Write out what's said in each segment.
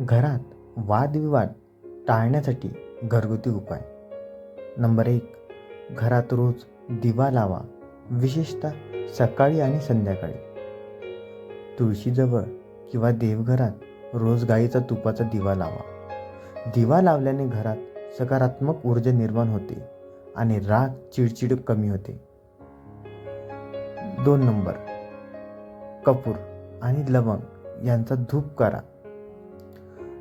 घरात वादविवाद टाळण्यासाठी घरगुती उपाय. नंबर एक घरात रोज दिवा लावा विशेषतः सकाळी आणि संध्याकाळी. तुळशीजवळ किंवा देवघरात रोज गाईचा तुपाचा दिवा लावा. दिवा लावल्याने घरात सकारात्मक ऊर्जा निर्माण होते आणि राग चिडचिड कमी होते. दोन नंबर कपूर आणि लवंग यांचा धूप करा.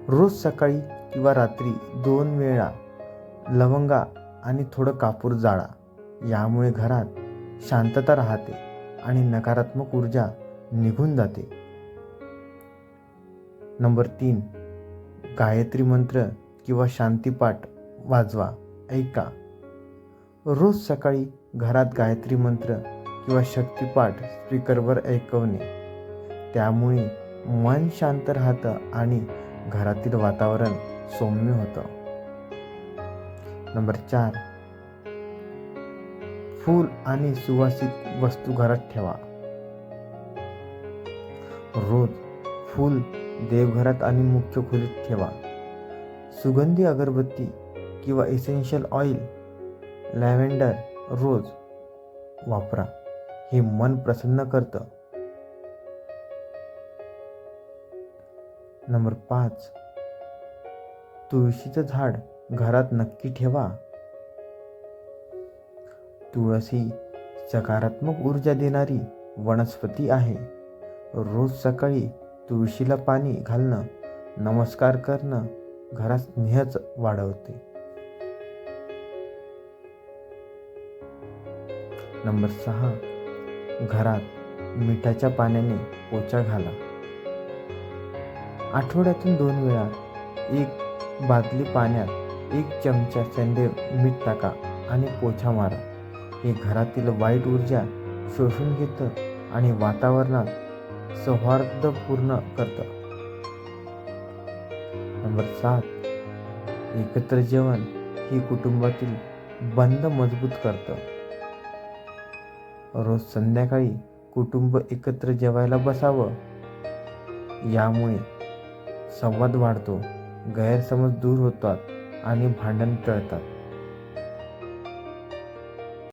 रोज सकाळी किंवा रात्री दोन वेळा लवंगा आणि थोडं कापूर जाळा. यामुळे घरात शांतता राहते आणि नकारात्मक ऊर्जा निघून जाते. नंबर तीन गायत्री मंत्र किंवा शांतीपाठ वाजवा ऐका. रोज सकाळी घरात गायत्री मंत्र किंवा शक्तिपाठ स्पीकरवर ऐकवणे. त्यामुळे मन शांत राहतं आणि घरातील वातावरण सौम्य होतं. नंबर चार. फूल आणि सुवासिक वस्तू घरात ठेवा. रोज फूल देवघरात आणि मुख्य खोलीत ठेवा. सुगंधी अगरबत्ती किंवा एसेन्शियल ऑइल लॅव्हेंडर रोज वापरा. हे मन प्रसन्न करतं. नंबर पाच. तुळशीचं झाड घरात नक्की ठेवा. तुळसी सकारात्मक ऊर्जा देणारी वनस्पती आहे. रोज सकाळी तुळशीला पाणी घालणं नमस्कार करणं घरात स्नेहच वाढवते. नंबर सहा. घरात मिठाच्या पाण्याने पोचा घाला. आठवड्यातून दोन वेळा एक बादली पाण्यात एक चमचा सेंदेव मीठ टाका आणि पोछा मारा. हे घरातील वाईट ऊर्जा शोषून घेतं आणि वातावरणात सौहार्दपूर्ण करतं. नंबर सात एकत्र जेवण ही कुटुंबातील बंद मजबूत करतं. रोज संध्याकाळी कुटुंब एकत्र जेवायला बसावं यामुळे संवाद वाढतो गैरसमज दूर होतात आणि भांडण टळतात.